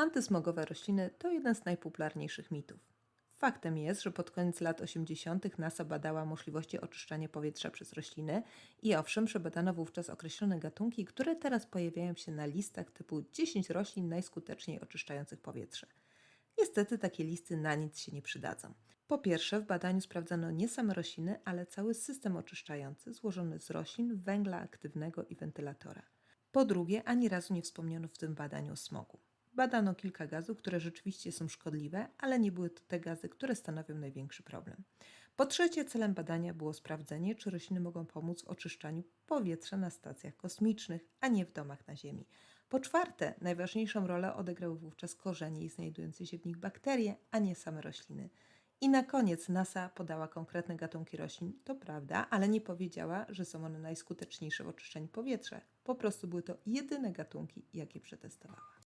Antysmogowe rośliny to jeden z najpopularniejszych mitów. Faktem jest, że pod koniec lat 80. NASA badała możliwości oczyszczania powietrza przez rośliny i owszem, przebadano wówczas określone gatunki, które teraz pojawiają się na listach typu 10 roślin najskuteczniej oczyszczających powietrze. Niestety takie listy na nic się nie przydadzą. Po pierwsze, w badaniu sprawdzano nie same rośliny, ale cały system oczyszczający złożony z roślin, węgla aktywnego i wentylatora. Po drugie, ani razu nie wspomniano w tym badaniu o smogu. Badano kilka gazów, które rzeczywiście są szkodliwe, ale nie były to te gazy, które stanowią największy problem. Po trzecie, celem badania było sprawdzenie, czy rośliny mogą pomóc w oczyszczaniu powietrza na stacjach kosmicznych, a nie w domach na Ziemi. Po czwarte, najważniejszą rolę odegrały wówczas korzenie i znajdujące się w nich bakterie, a nie same rośliny. I na koniec NASA podała konkretne gatunki roślin, to prawda, ale nie powiedziała, że są one najskuteczniejsze w oczyszczaniu powietrza. Po prostu były to jedyne gatunki, jakie przetestowała.